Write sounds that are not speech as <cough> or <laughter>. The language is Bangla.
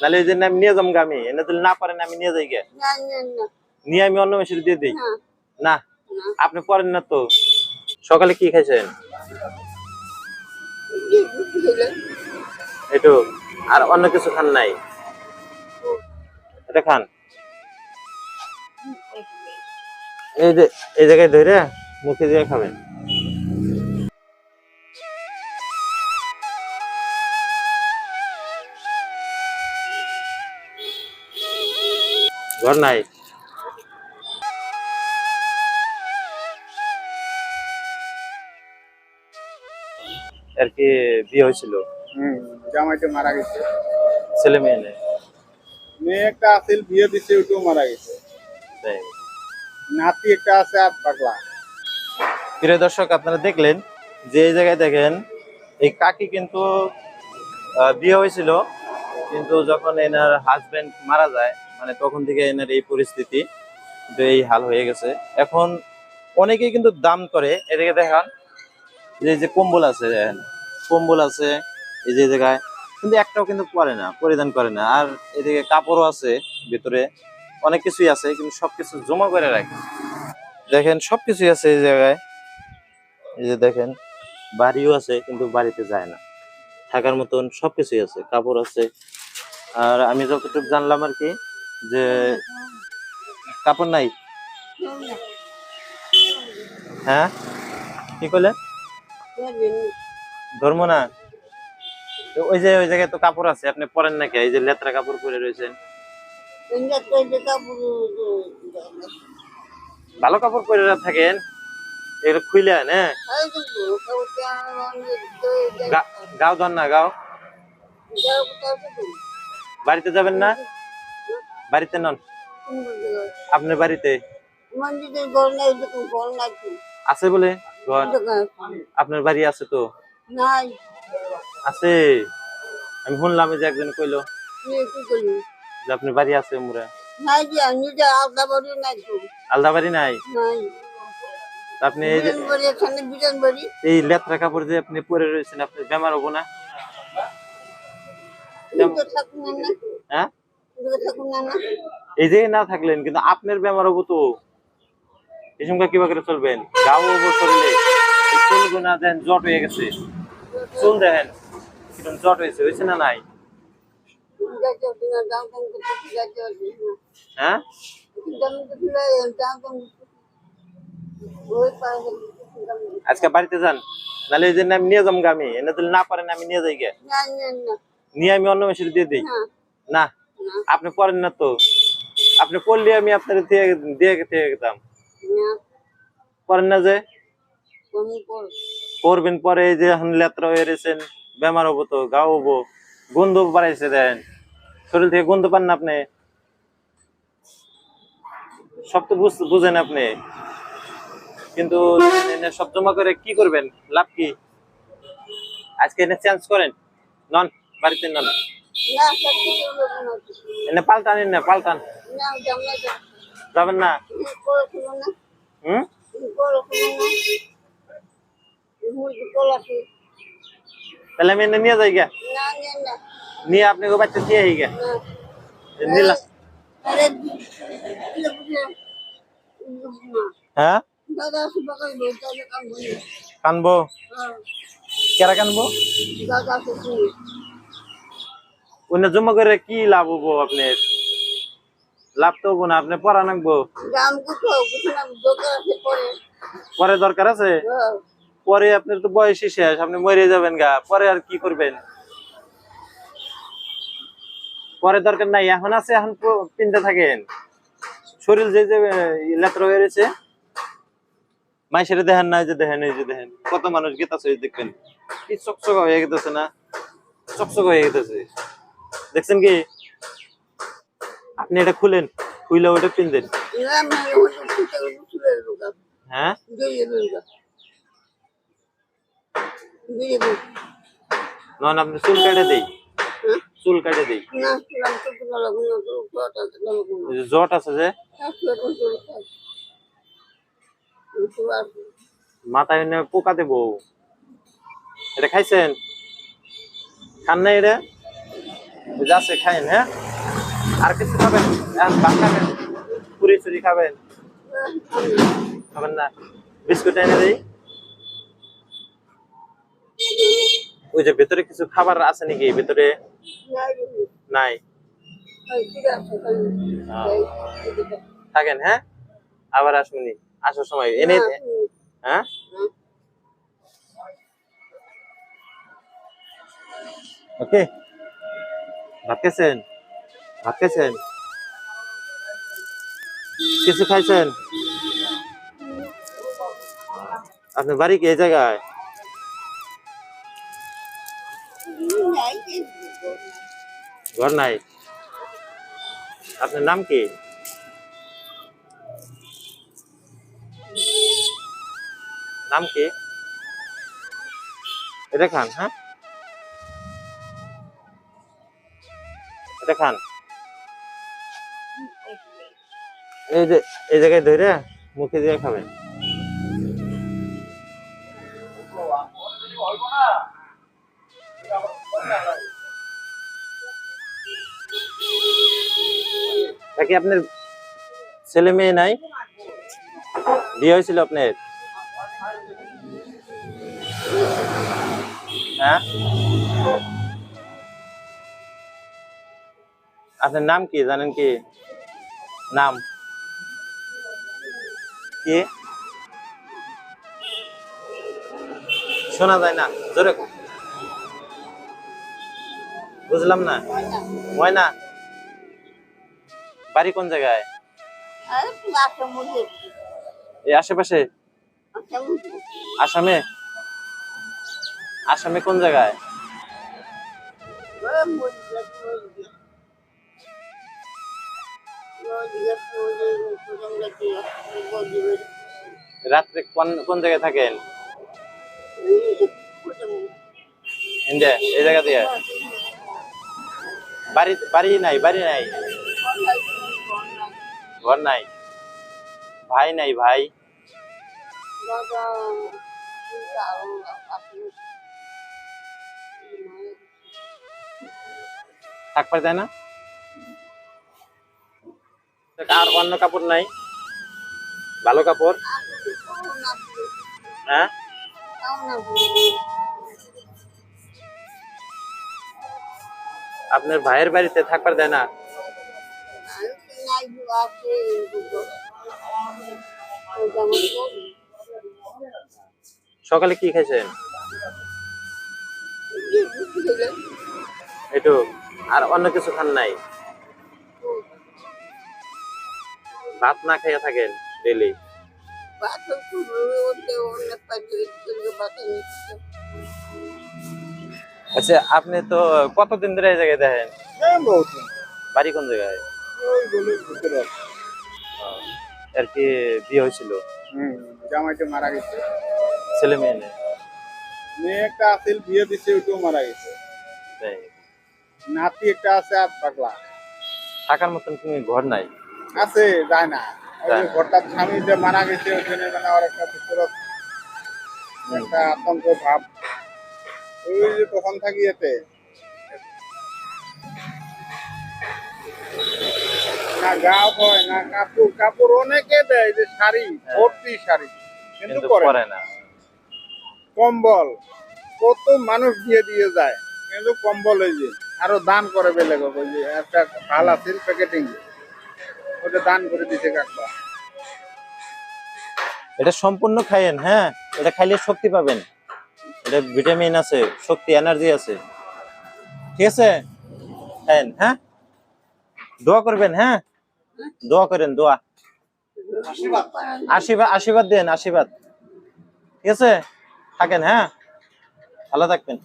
নাহলে এই জন্য আমি নিয়ে যাব আমি এনে দিলে না পারেন আমি নিয়ে যাই গে। নিয়ে আমি অন্য মেশিনে দিয়ে দিই। না। না আপনি পারেন না তো। সকালে কি খাইছেন? <laughs> একটু আর অন্য কিছু খান নাই? এটা খান। এই যে এই জায়গায় ধরে মুখে দিয়ে খাবেন। ঘর নাই। আর কি বিয়ে হয়েছিল? হুম জামাইটা মারা গেছে। ছেলে মেয়ে নেই। মেয়ে একটা আছিল বিয়ে দিছে ওটাও মারা গেছে। নাতি একটা আছে আর পাগলা। প্রিয় দর্শক আপনারা দেখলেন যে এই জায়গায় দেখেন এই কাকি কিন্তু বিয়ে হয়েছিল। কিন্তু যখন এনার হাজবেন্ড মারা যায় মানে তখন থেকে এনার এই পরিস্থিতি কিন্তু এই হাল হয়ে গেছে। এখন অনেকেই কিন্তু দাম করে, এদিকে দেখান যে যে কম্বল আছে, দেখেন, কম্বল আছে, এই যে জায়গায়, কিন্তু একটাও কিন্তু পরে না, পরিধান করে না। আর এদিকে কাপড়ও আছে ভিতরে, অনেক কিছুই আছে, কিন্তু সবকিছু জমা করে রাখে। দেখেন, সবকিছুই আছে এই জায়গায়। এই যে দেখেন, বাড়িও আছে, কিন্তু বাড়িতে যায় না। থাকার মতন সবকিছুই আছে, কাপড় আছে। আর আমি যতটুকু জানলাম আর কি যে কাপড় নাই? হ্যাঁ? কি করলে ধর্ম না। ওই যে ওই জায়গায় তো কাপড় আছে, আপনি পরেন নাকি? এই যে লেত্রা কাপড় পরে রয়েছেন। ভালো কাপড় পরে থাকেন? এগুলো খুইলে হ্যাঁ গাও ধর না, গাও। বাড়িতে যাবেন না? বাড়িতে নন? আপনার বাড়িতে। আছে বলে? ঘর? আপনার বাড়ি আছে তো? আছে? আমি শুনলাম যে একজন কইলো যে আপনার বাড়ি আছে মুরা আলাদা বাড়ি নাই আপনি এই লেত্রা কাপড় যে আপনি পরে রয়েছেন আপনি বেমার হব না। হ্যাঁ? এই যে না থাকলেন কিন্তু আপনার বেমার হব তো এই সময় কীভাবে করে চলবেন। গাও হব শরীরে এই না দেন জট হয়ে গেছে। চুল দেখেন কীরকম জট হয়েছে হয়েছে না নাই? হ্যাঁ? আজকে বাড়িতে যান নাহলে এই জন্য আমি নিয়ে যাব আমি। এনে না পারেন আমি নিয়ে যাই গে নিয়ে আমি অন্য মেশিনে দিয়ে দিই। না? আপনি পড়েন না তো। আপনি পড়লে আমি আপনার দিয়ে না। পড়েন না যে? পড়বেন পরে যে এখন লেত্রা হয়ে রয়েছেন বেমার হব তো গাও হব গন্ধ বাড়াইছে দেন। শরীর থেকে গন্ধ পান না আপনি? সব তো বুঝ- বুঝেন আপনি। কিন্তু সব জমা করে কি করবেন? লাভ কি? আজকে এনে চেঞ্জ করেন। নন বাড়িতে নন। না পাল্টান না পাল্টান যাবেন না? হুম? তাহলে আমি নিয়ে যাই গা নিয়ে আপনাকে বাচ্চা দিয়ে আই গা নিলাম হ্যাঁ? কানবো হ্যাঁ। কেরা কানবো? অন্য জমা করে কি লাভ হব আপনার লাভ তো হব না আপনি পড়া নাকবো পরে। দরকার আছে? হ্যাঁ। পরে আপনার তো বয়সই শেষ আপনি মরে যাবেন গা পরে আর কি করবেন? পরে দরকার নাই এখন আছে এখন পিনতে থাকেন। শরীর যে যে লেত্র হয়ে রয়েছে মাইসেরে দেখেন না যে দেখেন এই যে দেখেন কত মানুষ গেতাছে দেখবেন। কি চকচক হয়ে গেতেছে না? চকচক হয়ে গেতেছে। দেখছেন কি? আপনি এটা খুলেন খুলে ওটা পিন দেন হ্যাঁ আপনি চুল কেটে দেই। চুল কেটে দেই। জট আছে যে, মাথায় পোকা দেবো। এটা খাইছেন? খান না এটা? ওই যে আছে খাইন হ্যাঁ? আর কিছু খাবেন? ভাত খাবেন? পুরি চুরি খাবেন? খাবেন না? বিস্কুট এনে দিই। ওই যে ভেতরে কিছু খাবার আছে নাকি? ভেতরে নাই? থাকেন হ্যাঁ? আবার আসবেনি আসার সময় এনে হ্যাঁ? ওকে। ভাত খেয়েছেন কিছু খাইছেন? আপনার বাড়ি কি এই জায়গায়? ঘর নাই। আপনার নাম কি? নাম কি? এটা খান হ্যাঁ? এটা খান। এই যে, এই জায়গায় ধরে মুখে দিয়ে খাবেন। নাকি আপনার ছেলে মেয়ে নাই? বিয়ে হয়েছিল আপনার? হ্যাঁ? আপনার নাম কি? জানেন কি? নাম? কি? শোনা যায় না। জোরে বুঝলাম না। ময়না? বাড়ি কোন জায়গায়? এই আশেপাশে? আসামে? আসামে কোন জায়গায়? রাত্রে কোন কোন জায়গায় থাকেন? এই জায়গা দিয়ে? বাড়ি বাড়ি নাই বাড়ি নাই? ঘর নাই? ভাই নাই, ভাই? থাকতে যায় না? আর অন্য কাপড় নাই। ভালো কাপড়। হ্যাঁ? আপনার ভাইয়ের বাড়িতে থাকবার দেয় না? সকালে কি খাইছেন? একটু আর অন্য কিছু খান নাই? ভাত না খাইয়া থাকেন ডেলি আচ্ছা আপনি তো কতদিন ধরে এই জায়গায় দেখেন। বাড়ি কোন জায়গায়। আর কি বিয়ে হয়েছিল? হুম, জামাইটা মারা গেছে। ছেলে মেয়ে নেই? মেয়ে একটা আছিল বিয়ে দিছে ওইটাও মারা গেছে। নাতি একটা আছে আর পাগলা। থাকার মতন তুমি ঘর নাই? আছে যায় না। ওই। ঘরটার স্বামী যে মারা গেছে ওই জন্য মানে আমার একটা ভিতরত একটা আতঙ্ক ভাব ওই যে তখন থাকি এতে। না হয় না কাপড়। কাপড় অনেকে দেয় যে শাড়ি হ্যাঁ। ভর্তি শাড়ি কিন্তু না। করে না। কম্বল। কত মানুষ দিয়ে দিয়ে যায় কিন্তু কম্বল এই যে আরও দান করে বেলেগ ওই যে একটা ভালো আছিল প্যাকেটিং ওটা দান করে দিছে কাকবা এটা সম্পূর্ণ খাইয়েন হ্যাঁ? এটা খাইলে শক্তি পাবেন। এটা ভিটামিন আছে, শক্তি, এনার্জি আছে। ঠিক আছে? খাইয়েন হ্যাঁ? দোয়া করবেন হ্যাঁ? দোয়া করেন, দোয়া। আশীর্বাদ আশীর্বাদ দেন, আশীর্বাদ। ঠিক আছে? থাকেন হ্যাঁ? ভালো থাকবেন।